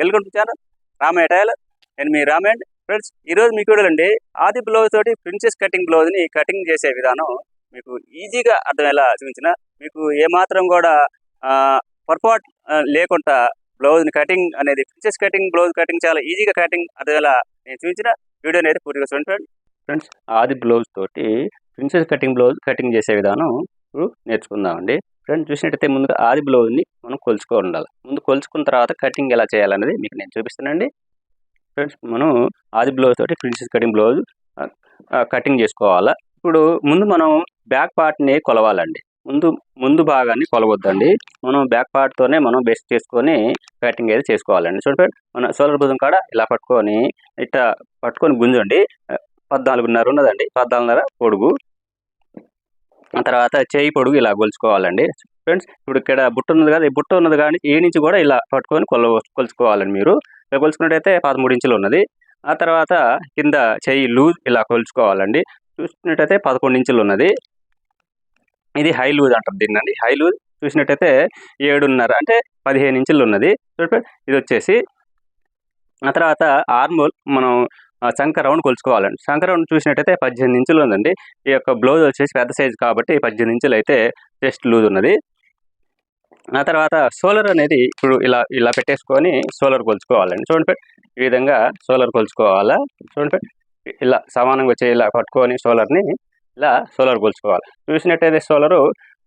Welcome to channel Ramayya tailor. నేను మీ Ramayya. Friends ఈరోజు మీకు చూడాలండి ఆది బ్లౌజ్ తోటి ప్రిన్సెస్ కటింగ్ బ్లౌజ్ని కటింగ్ చేసే విధానం మీకు ఈజీగా అర్థమయ్యేలా చూపించిన. మీకు ఏమాత్రం కూడా పొరపాటు లేకుండా బ్లౌజ్ని కటింగ్ అనేది ప్రిన్సెస్ కటింగ్ బ్లౌజ్ కటింగ్ చాలా ఈజీగా కటింగ్ అర్థమయ్యేలా నేను చూపించిన. వీడియో అనేది పూర్తిగా చూడండి. ఫ్రెండ్స్ ఆది బ్లౌజ్ తోటి ప్రిన్సెస్ కటింగ్ బ్లౌజ్ కటింగ్ చేసే విధానం ఇప్పుడు నేర్చుకుందామండి. ఫ్రెండ్స్ చూసినట్టయితే ముందుగా ఆది బ్లౌజ్ని మనం కొలుచుకో ఉండాలి. ముందు కొలుచుకున్న తర్వాత కటింగ్ ఎలా చేయాలనేది మీకు నేను చూపిస్తానండి. ఫ్రెండ్స్ మనం ఆది బ్లౌజ్ తోటి ప్రిన్సెస్ కటింగ్ బ్లౌజ్ కటింగ్ చేసుకోవాలా. ఇప్పుడు ముందు మనం బ్యాక్ పార్ట్ని కొలవాలండి. ముందు ముందు భాగాన్ని కొలవద్దండి. మనం బ్యాక్ పార్ట్తోనే మనం బెస్ట్ చేసుకొని కటింగ్ అయితే చేసుకోవాలండి. చూడండి మన సోలర్ భుజం కాడ ఇలా పట్టుకొని ఇట్లా పట్టుకొని గుంజండి పద్నాలుగున్నర ఉన్నదండి. పద్నాలుగున్నర పొడుగు. తర్వాత చేయి పొడుగు ఇలా కొలుచుకోవాలండి ఫ్రెండ్స్ ఇప్పుడు ఇక్కడ బుట్ట ఉన్నది కదా ఈ బుట్ట ఉన్నది కానీ ఏ నుంచి కూడా ఇలా పట్టుకొని కొల కొలుచుకోవాలండి మీరు. ఇలా కొలుచుకున్నట్టయితే పదమూడు ఇంచులు ఉన్నది. ఆ తర్వాత కింద చెయ్యి లూజ్ ఇలా కొలుచుకోవాలండి. చూసినట్టయితే పదకొండు ఇంచులు ఉన్నది. ఇది హై లూజ్ అంటారు దీన్ని హై లూజ్ చూసినట్టయితే ఏడున్నర అంటే పదిహేను ఇంచులు ఉన్నది. చూడండి ఇది వచ్చేసి ఆ తర్వాత ఆర్మోల్ మనం చంక రౌండ్ కొలుచుకోవాలండి. చంక రౌండ్ చూసినట్టయితే పద్దెనిమిది ఇంచులు ఉందండి. ఈ యొక్క బ్లౌజ్ వచ్చేసి పెద్ద సైజు కాబట్టి పద్దెనిమిది ఇంచులు అయితే చెస్ట్ లూజ్ ఉన్నది. ఆ తర్వాత సోలర్ అనేది ఇప్పుడు ఇలా ఇలా పెట్టేసుకొని సోలర్ కొలుచుకోవాలండి. చూడండి ఈ విధంగా సోలర్ కొలుచుకోవాలా? చూడండి ఇలా సమానంగా వచ్చే ఇలా పట్టుకొని సోలర్ని ఇలా సోలర్ కొలుచుకోవాలి. చూసినట్టయితే సోలరు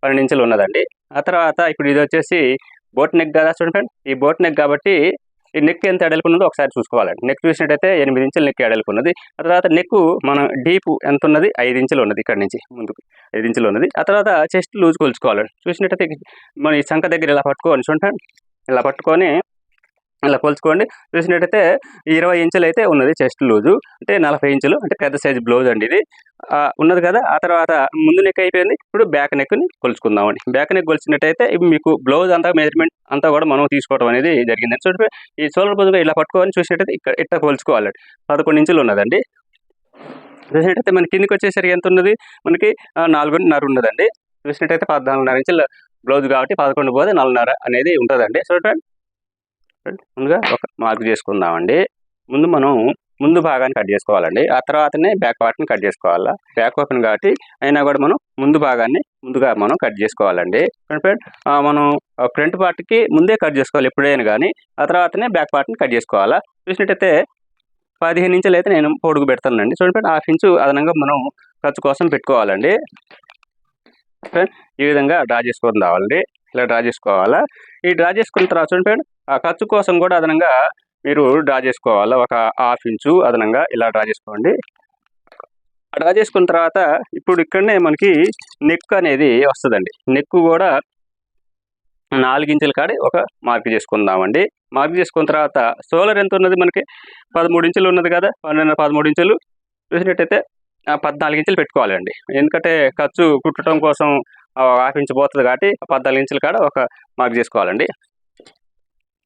పన్నెండు ఇంచులు ఉన్నదండి. ఆ తర్వాత ఇప్పుడు ఇది వచ్చేసి బోట్ నెక్ కదా చూడండి ఈ బోట్ నెక్ కాబట్టి ఈ నెక్ ఎంత ఎడల్పు ఒకసారి చూసుకోవాలండి. నెక్ చూసినట్టయితే ఎనిమిది ఇంచులు నెక్ ఎడల్పు ఉన్నది. ఆ తర్వాత నెక్ మన డీప్ ఎంత ఉన్నది? ఐదు ఇంచులు ఉన్నది ఇక్కడ నుంచి ముందుకు. ఐదు ఇంచులు ఉన్నది. ఆ తర్వాత చెస్ట్ లూజ్ కొలుచుకోవాలండి. చూసినట్టయితే మన ఈ సంఖ దగ్గర ఇలా పట్టుకోండి చూడండి ఇలా పట్టుకొని ఇలా కొలుచుకోండి. చూసినట్టయితే ఇరవై ఇంచులు అయితే ఉన్నది చెస్ట్ లూజు. అంటే నలభై ఇంచులు అంటే పెద్ద సైజు బ్లౌజ్ అండి ఇది. ఆ, ఉన్నది కదా ఆ తర్వాత ముందు నెక్ అయిపోయింది. ఇప్పుడు బ్యాక్ నెక్ని కొలుచుకుందామండి. బ్యాక్ నెక్ కొలిచినట్టయితే మీకు బ్లౌజ్ అంతా మెజర్మెంట్ అంతా కూడా మనం తీసుకోవడం అనేది జరిగింది చూడండి ఈ సోలర్ బుద్ధిగా ఇలా పట్టుకొని చూసినట్టయితే ఇక్కడ ఇట్లా కొలుచుకోవాలండి పదకొండు ఇంచులు ఉన్నదండి. చూసినట్టయితే మన కిందికి వచ్చేసరికి ఎంత ఉన్నది? మనకి నాలుగున్నర ఉన్నదండి. చూసినట్టయితే పద్నాలుగున్నర ఇంచుల బ్లౌజ్ కాబట్టి పదకొండు పోతే నాలుగున్నర అనేది ఉంటుందండి. చూడండి ముందుగా ఒక మార్క్ చేసుకుందామండి. ముందు మనం ముందు భాగాన్ని కట్ చేసుకోవాలండి. ఆ తర్వాతనే బ్యాక్ పార్ట్ని కట్ చేసుకోవాలా? బ్యాక్ ఓపెన్ కాబట్టి అయినా కూడా మనం ముందు భాగాన్ని ముందుగా మనం కట్ చేసుకోవాలండి. మనం ఫ్రంట్ పార్ట్కి ముందే కట్ చేసుకోవాలి ఎప్పుడైనా కానీ ఆ తర్వాతనే బ్యాక్ పార్ట్ని కట్ చేసుకోవాలా? చూసినట్టయితే పదిహేను ఇంచులు అయితే నేను పొడుగు పెడతానండి. చూడండి హాఫ్ ఇంచు అదనంగా మనం ఖర్చు కోసం పెట్టుకోవాలండి. ఫ్రెండ్, ఈ విధంగా డ్రా చేసుకొని రావాలండి. ఇలా డ్రా చేసుకోవాలా? ఈ డ్రా చేసుకున్న తర్వాత చూడండి ఆ ఖర్చు కోసం కూడా అదనంగా మీరు డ్రా చేసుకోవాలి? ఒక హాఫ్ ఇంచు అదనంగా ఇలా డ్రా చేసుకోండి. డ్రా చేసుకున్న తర్వాత ఇప్పుడు ఇక్కడనే మనకి నెక్ అనేది వస్తుందండి. నెక్ కూడా నాలుగు ఇంచుల కాడి ఒక మార్క్ చేసుకుందామండి. మార్క్ చేసుకున్న తర్వాత సోలర్ ఎంత ఉన్నది మనకి? పదమూడు ఇంచులు ఉన్నది కదా? పన్నెండు పదమూడు ఇంచులు. చూసినట్టయితే ఆ, పద్నాలుగు ఇంచులు పెట్టుకోవాలండి. ఎందుకంటే ఖర్చు కుట్టడం కోసం హాఫ్ ఇంచు పోతుంది కాబట్టి పద్నాలుగు ఇంచుల కాడ ఒక మార్క్ చేసుకోవాలండి.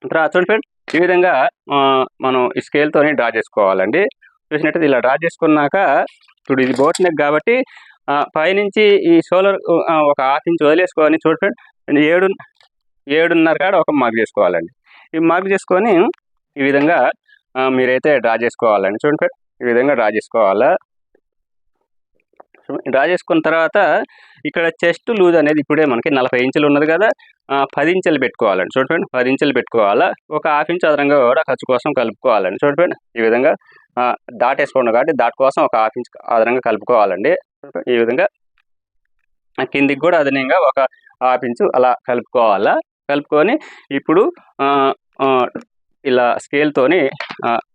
తర్వాత చూడండి ఫ్రెండ్ ఈ విధంగా మనం ఈ స్కేల్తోని డ్రా చేసుకోవాలండి. చూసినట్టయితే ఇలా డ్రా చేసుకున్నాక ఇప్పుడు ఇది బోట్ నెక్ కాబట్టి పైనుంచి ఈ సోలర్ ఒక హాఫ్ ఇంచ్ వదిలేసుకొని చూడండి ఫ్రెండ్ ఏడు ఏడున్నర కాడ ఒక మార్క్ చేసుకోవాలండి. ఈ మార్క్ చేసుకొని ఈ విధంగా మీరైతే డ్రా చేసుకోవాలండి. చూడండి ఫ్రెండ్ ఈ విధంగా డ్రా చేసుకోవాలా? డ్రా చేసుకున్న తర్వాత ఇక్కడ చెస్ట్ లూజ్ అనేది ఇప్పుడే మనకి నలభై ఇంచులు ఉన్నది కదా పది ఇంచెలు పెట్టుకోవాలండి. చూడండి పది ఇంచులు పెట్టుకోవాలా? ఒక హాఫ్ ఇంచ్ అదనంగా కూడా ఖర్చు కోసం కలుపుకోవాలండి. చూడండి ఈ విధంగా దాటేసుకోండి కాబట్టి దాటి కోసం ఒక హాఫ్ ఇంచ్ అదనంగా కలుపుకోవాలండి. ఈ విధంగా కిందికి కూడా అదనంగా ఒక హాఫ్ ఇంచు అలా కలుపుకోవాలా? కలుపుకొని ఇప్పుడు ఆ, ఆ, ఇలా స్కేల్తోని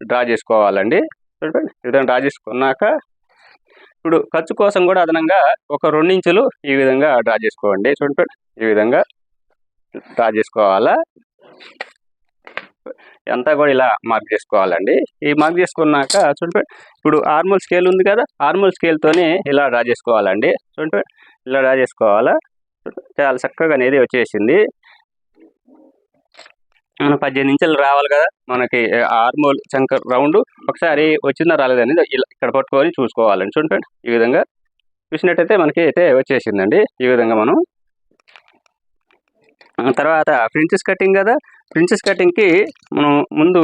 డ్రా చేసుకోవాలండి. చూడండి ఈ విధంగా డ్రా చేసుకున్నాక ఇప్పుడు ఖర్చు కోసం కూడా అదనంగా ఒక రెండు ఇంచులు ఈ విధంగా డ్రా చేసుకోండి. చూడండి ఈ విధంగా డ్రా చేసుకోవాలా? అంతా కూడా ఇలా మార్క్ చేసుకోవాలండి. ఈ మార్క్ చేసుకున్నాక చూడండి ఇప్పుడు ఆర్మల్ స్కేల్ ఉంది కదా ఆర్మల్ స్కేల్తోనే ఇలా డ్రా చేసుకోవాలండి. చూడండి ఇలా డ్రా చేసుకోవాలా? చాలా చక్కగా అనేది వచ్చేసింది. మనం పద్దెనిమిది ఇంచులు రావాలి కదా మనకి ఆర్మోల్ చంక రౌండ్ ఒకసారి వచ్చిందా రాలేదనేది ఇలా ఇక్కడ పట్టుకొని చూసుకోవాలండి. చూడండి ఈ విధంగా చూసినట్టయితే మనకి అయితే వచ్చేసిందండి. ఈ విధంగా మనం తర్వాత ప్రిన్సెస్ కటింగ్ కదా ప్రిన్సెస్ కటింగ్కి మనం ముందు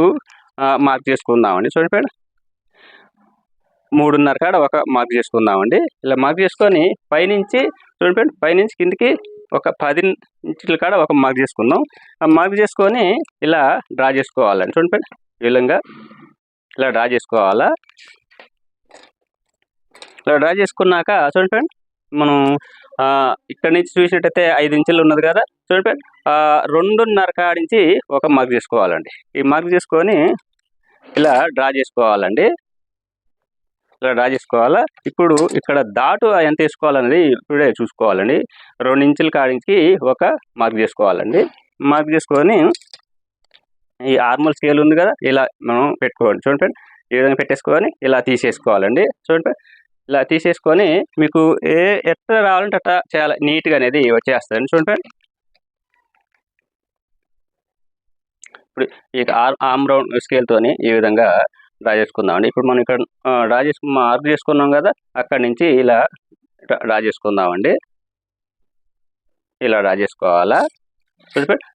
మార్క్ చేసుకుందామండి. చూడండి ఫ్రెండ్ మూడున్నర కాడ ఒక మార్క్ చేసుకుందామండి. ఇలా మార్క్ చేసుకొని పైనుంచి చూడండి ఫ్రెండ్ పైనుంచి కిందికి ఒక పది ఇంచుల కాడ ఒక మార్క్ చేసుకుందాం. ఆ మార్క్ చేసుకొని ఇలా డ్రా చేసుకోవాలండి. చూడండి ఫ్రెండ్ ఈ విధంగా ఇలా డ్రా చేసుకోవాలా. ఇలా డ్రా చేసుకున్నాక చూడండి ఫ్రెండ్ మనం ఇక్కడ నుంచి చూసినట్టయితే ఐదు ఇంచులు ఉన్నది కదా. చూడండి ఆ, రెండున్నర కాడ నుంచి ఒక మగ్ చేసుకోవాలండి ఈ మగ్ చేసుకొని ఇలా డ్రా చేసుకోవాలండి. ఇలా డ్రా చేసుకోవాలా. ఇప్పుడు ఇక్కడ దాటు ఎంత వేసుకోవాలనేది ఇప్పుడే చూసుకోవాలండి. రెండు ఇంచుల కాడించి ఒక మార్క్ చేసుకోవాలండి మార్క్ చేసుకొని ఈ ఆర్మల్ స్కేల్ ఉంది కదా ఇలా మనం పెట్టుకోవాలి. చూడండి ఈ విధంగా పెట్టేసుకొని ఇలా తీసేసుకోవాలండి. చూడండి ఇలా తీసేసుకొని మీకు ఏ ఎట్లా రావాలంటే అట్లా చాలా నీట్గా అనేది వచ్చేస్తుంది. చూడండి ఇప్పుడు ఈ ఆమ్ రౌండ్ స్కేల్తోని ఈ విధంగా డ్రా చేసుకుందామండి. ఇప్పుడు మనం ఇక్కడ డ్రా చేసుకు మార్క్ చేసుకున్నాం కదా అక్కడి నుంచి ఇలా డ్రా- చేసుకుందామండి. ఇలా డ్రా చేసుకోవాలా.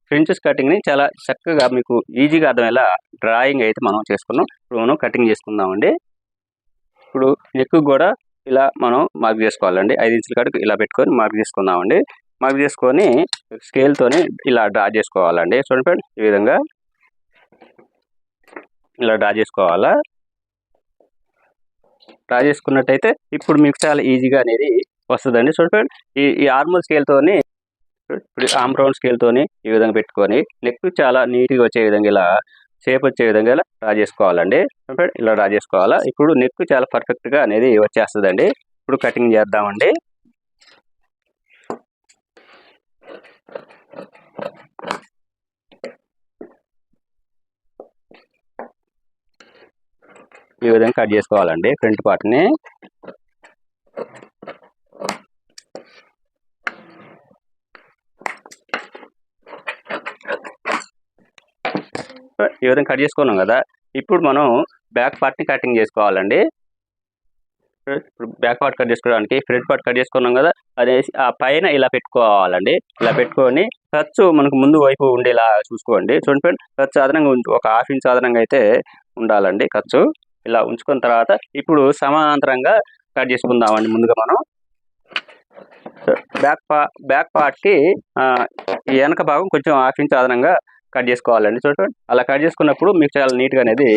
ఫ్రెంచెస్ కటింగ్ని చాలా చక్కగా మీకు ఈజీగా అర్థమయ్యేలా డ్రాయింగ్ అయితే మనం చేసుకున్నాం. ఇప్పుడు మనం కటింగ్ చేసుకుందామండి. ఇప్పుడు నెక్ కూడా ఇలా మనం మార్క్ చేసుకోవాలండి. ఐదు ఇంచుల కాడికి ఇలా పెట్టుకొని మార్క్ చేసుకుందామండి. మార్క్ చేసుకొని స్కేల్తోని ఇలా డ్రా చేసుకోవాలండి. చూడండి ఫ్రెండ్ ఈ విధంగా ఇలా డ్రా చేసుకోవాలా? డ్రా చేసుకున్నట్టయితే ఇప్పుడు మీకు చాలా ఈజీగా అనేది వస్తుందండి. చూడండి ఈ ఈ ఆర్మల్ స్కేల్తోని ఇప్పుడు ఆమ్ రౌండ్ స్కేల్తోని ఈ విధంగా పెట్టుకొని నెక్ చాలా నీట్గా వచ్చే విధంగా ఇలా షేప్ వచ్చే విధంగా ఇలా డ్రా చేసుకోవాలండి. ఇలా డ్రా చేసుకోవాలా. ఇప్పుడు నెక్ చాలా పర్ఫెక్ట్గా అనేది వచ్చేస్తుందండి. ఇప్పుడు కటింగ్ చేద్దామండి. ఈ విధంగా కట్ చేసుకోవాలండి ఫ్రంట్ పార్ట్ని ఈ విధంగా కట్ చేసుకున్నాం కదా ఇప్పుడు మనం బ్యాక్ పార్ట్ని కటింగ్ చేసుకోవాలండి. ఇప్పుడు బ్యాక్ పార్ట్ కట్ చేసుకోవడానికి ఫ్రంట్ పార్ట్ కట్ చేసుకున్నాం కదా అదేసి ఆ పైన ఇలా పెట్టుకోవాలండి. ఇలా పెట్టుకొని ఖర్చు మనకు ముందు వైపు ఉండేలా చూసుకోండి. చూడండి ఫ్రెండ్ ఖర్చు అదనంగా ఒక హాఫ్ ఇంచ్ అదనంగా అయితే ఉండాలండి ఖర్చు ఇలా ఉంచుకున్న తర్వాత ఇప్పుడు సమాంతరంగా కట్ చేసుకుందామండి ముందుగా మనం. బ్యాక్ పా బ్యాక్ పార్ట్కి వెనక భాగం కొంచెం హాఫ్ ఇంచ్ అదనంగా కట్ చేసుకోవాలండి. చూడండి అలా కట్ చేసుకున్నప్పుడు మీకు చాలా నీట్గా అనేది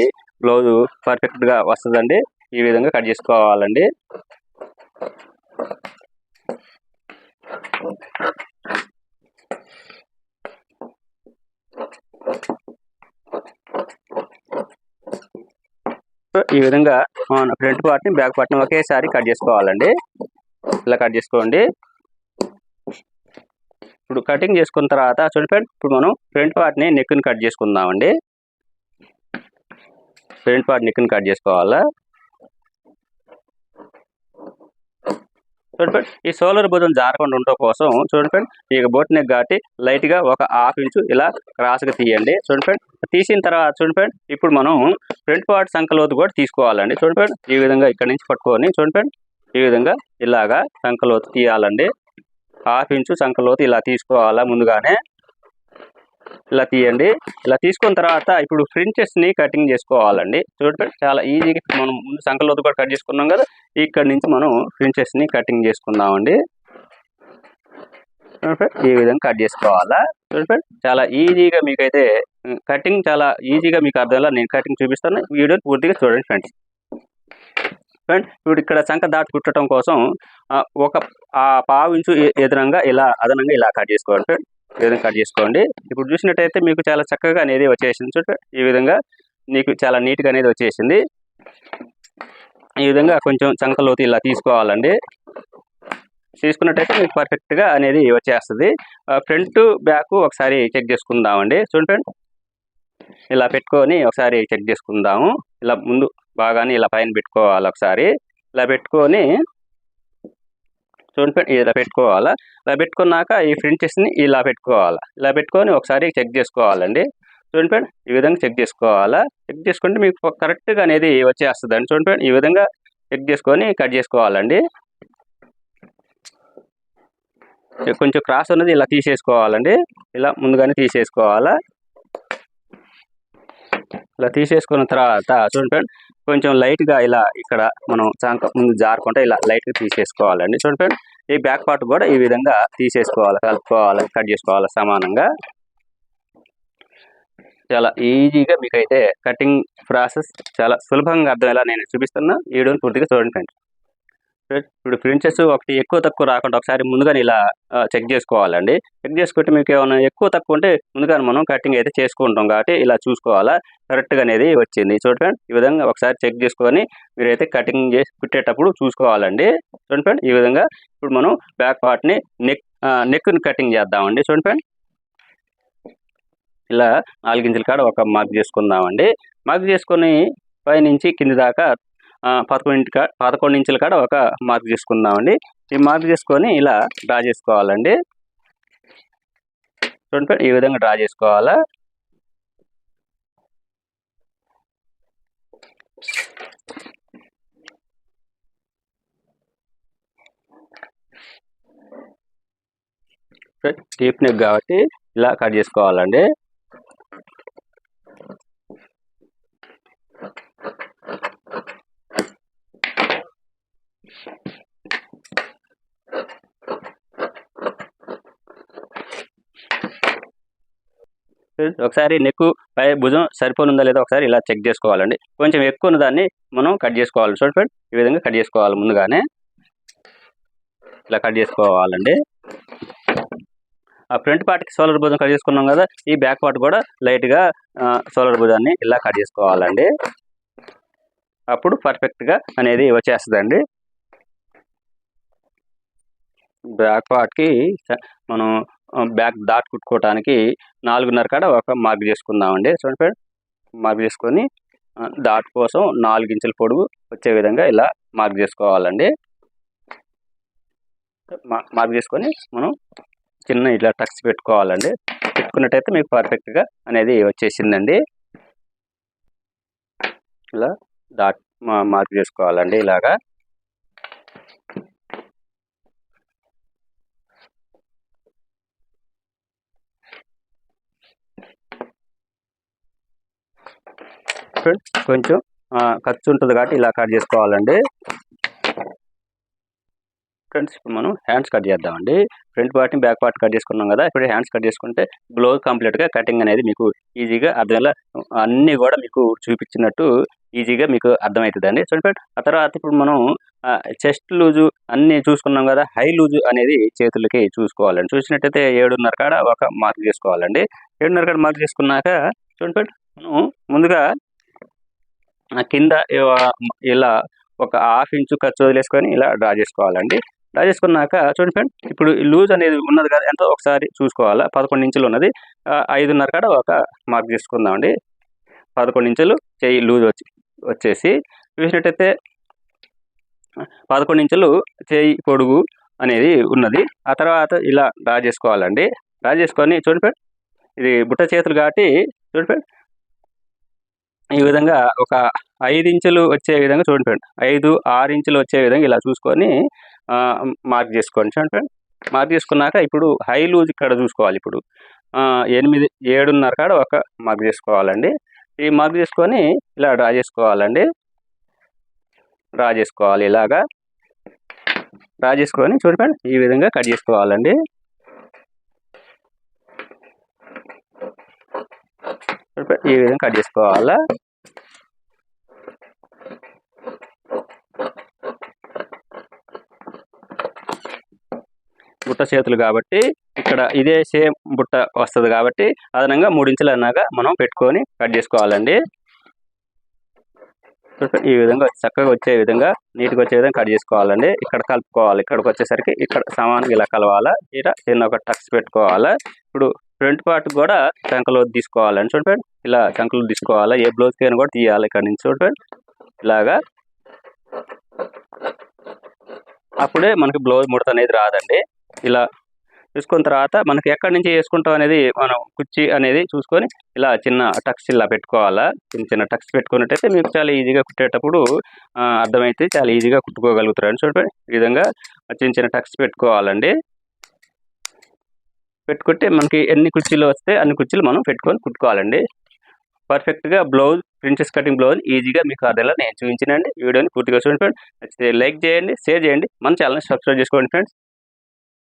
బ్లౌజ్ పర్ఫెక్ట్గా వస్తుందండి. ఈ విధంగా కట్ చేసుకోవాలండి. ఈ విధంగా ఫ్రంట్ పార్ట్ని బ్యాక్ పార్ట్ని ఒకేసారి కట్ చేసుకోవాలండి. ఇలా కట్ చేసుకోండి. ఇప్పుడు కటింగ్ చేసుకున్న తర్వాత చూడండి ఫ్రెండ్ ఇప్పుడు మనం ఫ్రంట్ పార్ట్ని నెక్ని కట్ చేసుకుందామండి. ఫ్రంట్ పార్ట్ నెక్ని కట్ చేసుకోవాలా? చూడండి ఫ్రెండ్ ఈ సోలర్ భుజం జారకుండా ఉండటం కోసం చూడండి ఫ్రెండ్ ఈ బోట్ నెక్ కాబట్టి లైట్గా ఒక హాఫ్ ఇంచు ఇలా క్రాస్గా తీయండి. చూడండి ఫ్రెండ్ తీసిన తర్వాత చూడండి ఫ్రెండ్ ఇప్పుడు మనం ఫ్రంట్ పార్ట్ సంకలోతు కూడా తీసుకోవాలండి. చూడండి ఫ్రెండ్ ఈ విధంగా ఇక్కడ నుంచి పట్టుకొని చూడండి ఫ్రెండ్ ఈ విధంగా ఇలాగా సంకలోతు తీయాలండి. హాఫ్ ఇంచు సంకలోతు ఇలా తీసుకోవాలా ముందుగానే. ఇలా తీయండి. ఇలా తీసుకున్న తర్వాత ఇప్పుడు ఫ్రించెస్ని కటింగ్ చేసుకోవాలండి. చూడండి చాలా ఈజీగా మనం ముందు సంకలోతు కూడా కట్ చేసుకున్నాం కదా ఇక్కడ నుంచి మనం ఫ్రించెస్ని కటింగ్ చేసుకుందామండి. ఈ విధంగా కట్ చేసుకోవాలా. చూడండి చాలా ఈజీగా మీకైతే కటింగ్ చాలా ఈజీగా మీకు అర్థంలో నేను కటింగ్ చూపిస్తాను. వీడియో పూర్తిగా చూడండి ఫ్రెండ్స్. ఫ్రెండ్స్ ఇప్పుడు ఇక్కడ చంక దాటి కుట్టడం కోసం ఒక ఆ పావు ఇంచు ఎదురంగా ఇలా అదనంగా ఇలా కట్ చేసుకోండి ఫ్రెండ్ ఈ విధంగా కట్ చేసుకోండి. ఇప్పుడు చూసినట్టయితే మీకు చాలా చక్కగా అనేది వచ్చేసింది. చూడండి ఈ విధంగా మీకు చాలా నీట్గా అనేది వచ్చేసింది. ఈ విధంగా కొంచెం చంకలోతి ఇలా తీసుకోవాలండి. తీసుకున్నట్టయితే మీకు పర్ఫెక్ట్గా అనేది వచ్చేస్తుంది. ఫ్రంట్ బ్యాక్ ఒకసారి చెక్ చేసుకుందామండి. చూడండి ఇలా పెట్టుకొని ఒకసారి చెక్ చేసుకుందాము. ఇలా ముందు బాగానే ఇలా పైన పెట్టుకోవాలి ఒకసారి. ఇలా పెట్టుకొని చూడండి ఇలా పెట్టుకోవాలా? ఇలా పెట్టుకున్నాక ఈ ఫ్రించెస్ని ఇలా పెట్టుకోవాలా? ఇలా పెట్టుకొని ఒకసారి చెక్ చేసుకోవాలండి. చూడండి ఫ్రెండ్ ఈ విధంగా చెక్ చేసుకోవాలా? చెక్ చేసుకుంటే మీకు కరెక్ట్గా అనేది వచ్చేస్తుందండి. చూడండి ఫ్రెండ్ ఈ విధంగా చెక్ చేసుకొని కట్ చేసుకోవాలండి. కొంచెం క్రాస్ ఉన్నది ఇలా తీసేసుకోవాలండి. ఇలా ముందుగానే తీసేసుకోవాలా? ఇలా తీసేసుకున్న తర్వాత చూడండి ఫ్రెండ్ కొంచెం లైట్గా ఇలా ఇక్కడ మనం చాంక ముందు జారకుండా ఇలా లైట్గా తీసేసుకోవాలండి. చూడండి ఫ్రెండ్ ఈ బ్యాక్ పార్ట్ కూడా ఈ విధంగా తీసేసుకోవాలి కలుపుకోవాలి కట్ చేసుకోవాలి సమానంగా. చాలా ఈజీగా మీకైతే కటింగ్ ప్రాసెస్ చాలా సులభంగా అర్థమయ్యేలా నేను చూపిస్తున్నా. ఈ వీడియోని పూర్తిగా చూడండి ఫ్రెండ్స్ ఇప్పుడు ప్రించెస్ ఒకటి ఎక్కువ తక్కువ రాకుండా ఒకసారి ముందుగానే ఇలా చెక్ చేసుకోవాలండి. చెక్ చేసుకుంటే మీకు ఏమైనా ఎక్కువ తక్కువ ఉంటే ముందుగానే మనం కటింగ్ అయితే చేసుకుంటాం కాబట్టి ఇలా చూసుకోవాలా? కరెక్ట్గా అనేది వచ్చింది. చూడండి ఫ్రెండ్ ఈ విధంగా ఒకసారి చెక్ చేసుకొని మీరైతే కటింగ్ చేసి కుట్టేటప్పుడు చూసుకోవాలండి. చూడండి ఫ్రెండ్ ఈ విధంగా ఇప్పుడు మనం బ్యాక్ పార్ట్ని నెక్ నెక్ని కటింగ్ చేద్దామండి. చూడండి ఫ్రెండ్ ఇలా నాలుగించుల కాడ ఒక మార్క్ చేసుకుందామండి. మార్క్ చేసుకొని పైనుంచి కింది దాకా పదకొండు కా పదకొండు ఇంచుల కాడ ఒక మార్క్ చేసుకుందామండి ఈ మార్క్ చేసుకొని ఇలా డ్రా చేసుకోవాలండి. చూడండి ఈ విధంగా డ్రా చేసుకోవాలా. డీప్ నెక్ కాబట్టి ఇలా కట్ చేసుకోవాలండి. ఒకసారి నెక్ పై భుజం సరిపోనుందా లేదా ఒకసారి ఇలా చెక్ చేసుకోవాలండి. కొంచెం ఎక్కువ ఉన్న దాన్ని మనం కట్ చేసుకోవాలి. చూడండి ఫ్రెండ్ ఈ విధంగా కట్ చేసుకోవాలి ముందుగానే. ఇలా కట్ చేసుకోవాలండి. ఆ ఫ్రంట్ పార్ట్కి సోలర్ భుజం కట్ చేసుకున్నాం కదా ఈ బ్యాక్ పార్ట్ కూడా లైట్గా సోలర్ భుజాన్ని ఇలా కట్ చేసుకోవాలండి. అప్పుడు పర్ఫెక్ట్గా అనేది వచ్చేస్తుందండి. బ్యాక్ పార్ట్కి మనం బ్యాక్ దాట్ కుట్టుకోవడానికి నాలుగున్నర కాడ ఒక మార్క్ చేసుకుందామండి చూడండి ఫ్రెండ్. మార్క్ చేసుకొని దాట్ కోసం నాలుగు ఇంచుల పొడుగు వచ్చే విధంగా ఇలా మార్క్ చేసుకోవాలండి మార్క్ చేసుకొని మనం చిన్న ఇట్లా టక్స్ పెట్టుకోవాలండి. పెట్టుకున్నట్టయితే మీకు పర్ఫెక్ట్గా అనేది వచ్చేసిందండి. ఇలా డాట్ మార్క్ చేసుకోవాలండి ఇలాగా. కొంచెం ఖర్చు ఉంటుంది కాబట్టి ఇలా కట్ చేసుకోవాలండి. ఫ్రెండ్స్ ఇప్పుడు మనం హ్యాండ్స్ కట్ చేద్దామండి. ఫ్రంట్ పార్ట్ని బ్యాక్ పార్ట్ కట్ చేసుకున్నాం కదా ఇప్పుడు హ్యాండ్స్ కట్ చేసుకుంటే బ్లౌజ్ కంప్లీట్గా కటింగ్ అనేది మీకు ఈజీగా అర్థమయ్యేలా అన్నీ కూడా మీకు చూపించినట్టు ఈజీగా మీకు అర్థమవుతుందండి. చూడండి ఆ తర్వాత ఇప్పుడు మనం చెస్ట్ లూజు అన్నీ చూసుకున్నాం కదా హై లూజు అనేది చేతులకి చూసుకోవాలండి. చూసినట్టయితే ఏడున్నర కాడ ఒక మార్క్ చేసుకోవాలండి. ఏడున్నర కాడ మార్క్ చేసుకున్నాక చూడండి మనం ముందుగా కింద ఇలా ఒక హాఫ్ ఇంచు ఖర్చు వదిలేసుకొని ఇలా డ్రా చేసుకోవాలండి. డ్రా చేసుకున్నాక చూడండి ఫ్రెండ్ ఇప్పుడు లూజ్ అనేది ఉన్నది కదా ఎంతో ఒకసారి చూసుకోవాలా? పదకొండు ఇంచులు ఉన్నది. ఐదున్నర కాడ ఒక మార్క్ చేసుకుందామండి పదకొండు ఇంచులు చెయ్యి లూజ్ వచ్చి వచ్చేసి చూసినట్టయితే పదకొండు ఇంచులు చేయి పొడుగు అనేది ఉన్నది. ఆ తర్వాత ఇలా డ్రా చేసుకోవాలండి. డ్రా చేసుకొని చూడండి ఫ్రెండ్ ఇది బుట్ట చేతులు కాబట్టి చూడండి ఫ్రెండ్ ఈ విధంగా ఒక ఐదు ఇంచులు వచ్చే విధంగా చూడండి ఫ్రెండ్. ఐదు ఆరు ఇంచులు వచ్చే విధంగా ఇలా చూసుకొని మార్క్ చేసుకోండి. చూడండి ఫ్రెండ్. మార్క్ చేసుకున్నాక ఇప్పుడు హై లూజ్ ఇక్కడ చూసుకోవాలి ఇప్పుడు. ఎనిమిది ఏడున్నర కాడ ఒక మార్క్ చేసుకోవాలండి. ఈ మార్క్ చేసుకొని ఇలా డ్రా చేసుకోవాలండి. డ్రా చేసుకోవాలి ఇలాగా. డ్రా చేసుకొని చూడండి ఈ విధంగా కట్ చేసుకోవాలండి. ఈ విధంగా కట్ చేసుకోవాలా? బుట్ట చేతులు కాబట్టి ఇక్కడ ఇదే సేమ్ బుట్ట వస్తుంది కాబట్టి అదనంగా మూడించులు అన్నాక మనం పెట్టుకొని కట్ చేసుకోవాలండి. ఈ విధంగా చక్కగా వచ్చే విధంగా నీట్గా వచ్చే విధంగా కట్ చేసుకోవాలండి. ఇక్కడ కలుపుకోవాలి. ఇక్కడికి వచ్చేసరికి ఇక్కడ సమానంగా ఇలా కలవాలా. ఇలా ఒక టక్స్ పెట్టుకోవాలా. ఇప్పుడు ఫ్రంట్ పార్ట్ కూడా చంకలో తీసుకోవాలని చూడండి ఇలా చంకలు తీసుకోవాలా? ఏ బ్లౌజ్కి అయినా కూడా తీయాలి ఇక్కడ నుంచి చూడండి ఇలాగా. అప్పుడే మనకి బ్లౌజ్ ముడత అనేది రాదండి. ఇలా చూసుకున్న తర్వాత మనకి ఎక్కడి నుంచి వేసుకుంటాం అనేది మనం కుర్చీ అనేది చూసుకొని ఇలా చిన్న టక్స్ ఇలా పెట్టుకోవాలా? చిన్న చిన్న టక్స్ పెట్టుకున్నట్టయితే మీకు చాలా ఈజీగా కుట్టేటప్పుడు అర్థమైతే చాలా ఈజీగా కుట్టుకోగలుగుతారు చూడండి ఈ విధంగా చిన్న చిన్న టక్స్ పెట్టుకోవాలండి. పెట్టుకుంటే మనకి ఎన్ని కుర్చీలు వస్తే అన్ని కుర్చీలు మనం పెట్టుకొని కుట్టుకోవాలండి. పర్ఫెక్ట్గా బ్లౌజ్ ప్రిన్సెస్ కటింగ్ బ్లౌజ్ ఈజీగా మీకు అదేలా నేను చూపించినండి. వీడియోని పూర్తిగా చూడండి ఫ్రెండ్స్. నచ్చితే లైక్ చేయండి షేర్ చేయండి. మన ఛానల్ని సబ్స్క్రైబ్ చేసుకోండి ఫ్రెండ్స్.